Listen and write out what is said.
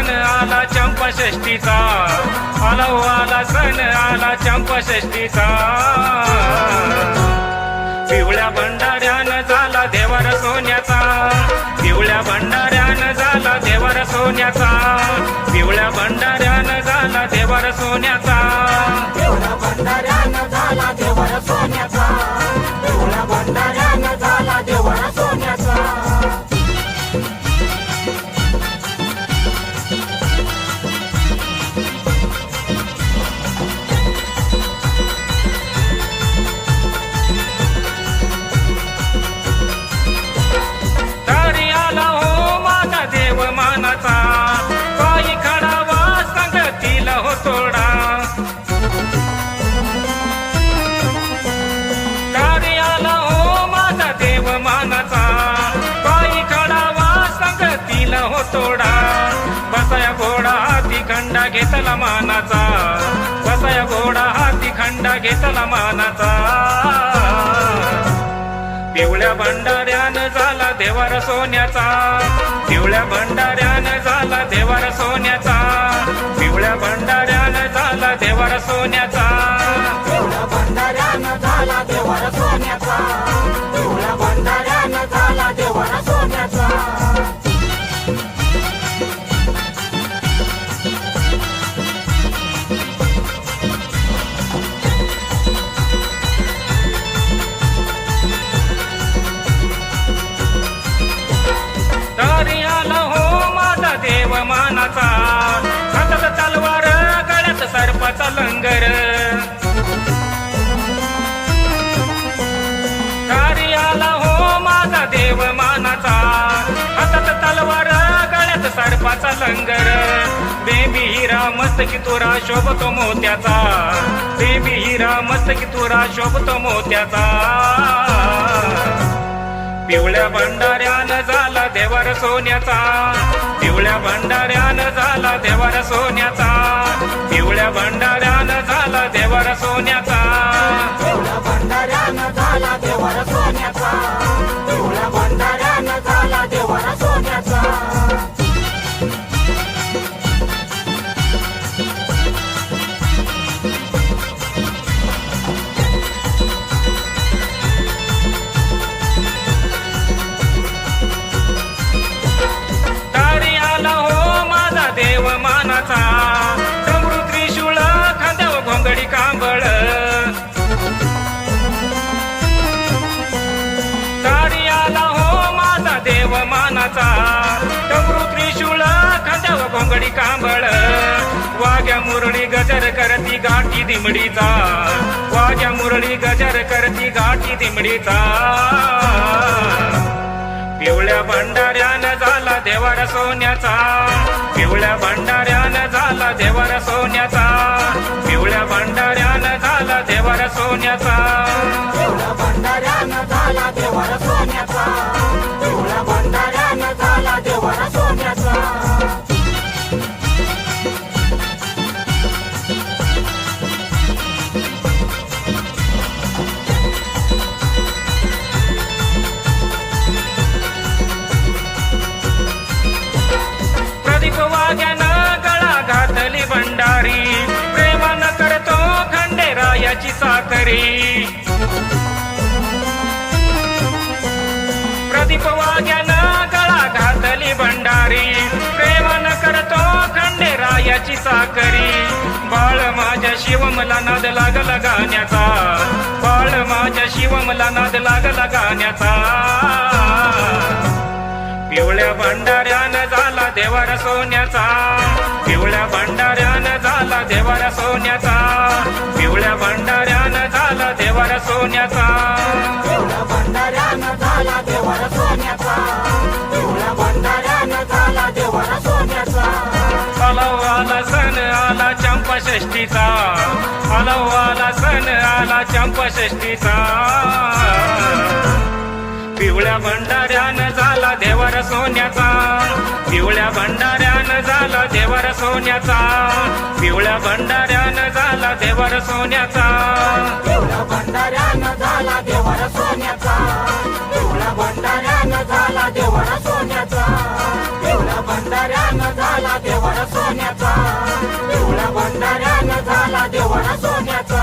आलो हो, आला सण आला चंपा आलो आला सण आला चंपाषष्टीचा पिवळ्या भंडाऱ्यानं झाला देवर सोन्याचा. पिवळ्या भंडाऱ्यानं झाला देवर सोन्याचा. पिवळ्या भंडाऱ्यानं झाला देवर सोन्याचा. पिवळ्या भंडाऱ्यानं झाला देवर सोन्याचा. खंडा घेतला मानाचा. बसाया घोडा हाती खंडा घेतला मानाचा. पिवळ्या भंडाऱ्यानं झाला देवार सोन्याचा. पिवळ्या भंडाऱ्यानं झाला देवार सोन्याचा. पिवळ्या भंडाऱ्यानं झाला देवार सोन्याचा. सर्पाचा बेबी हिरा मस्त की तुरा शोभतो मोत्याचा. बेबी हिरा मस्त की तुरा शोभतो मोत्याचा. पिवळ्या भंडाऱ्यानं झाला देवर सोन्याचा. पिवळ्या भंडाऱ्यानं झाला देवर सोन्याचा. पिवळ्या भंडाऱ्यानं झाला देवर सोन्याचा. कांबळ. वाघ्या मुरळी गजर करती गाठी दिमडीचा. वाघ्या मुरळी गजर करती गाठी दिमडीचा. पिवळ्या भंडाऱ्यानं झाला देवार सोन्याचा. पिवळ्या भंडाऱ्यानं झाला देवार सोन्याचा. पिवळ्या भंडाऱ्यानं झाला देवार सोन्याचा. खंडेरायाची चाकरी प्रदीप वाग्यानं गळा घातली भंडारी. प्रेमानं करतो खंडेरायाची साखरी. बाळ माझ्या शिवमला नाद लागला गाण्याचा. बाळ माझ्या शिवमला नाद लागला गाण्याचा. पिवळ्या भंडाऱ्यानं झाला देवार सोन्याचा. पिवळ्या भंडाऱ्या देवार सोन्याचा. पिवळ्या भंडाऱ्यानं झाला देवार सोन्याचा. पिवळा भंडाऱ्यानं झाला देवर सोन्याचा. पिवळा भंडाऱ्यानं झाला देवर सोन्याचा. आला आला आला आला पिवळ्या भंडाऱ्यानं झाला देवर सोन्याचा. पिवळ्या भंडाऱ्यानं झाला देवर सोन्याचा. पिवळ्या भंडाऱ्यान झाला देवर सोन्याचा. पिवळ्या भंडाऱ्यान झाला देवर सोन्याचा. पिवळ्या भंडाऱ्यान झाला देवर सोन्याचा. पिवळ्या भंडाऱ्यान झाला देवर सोन्याचा.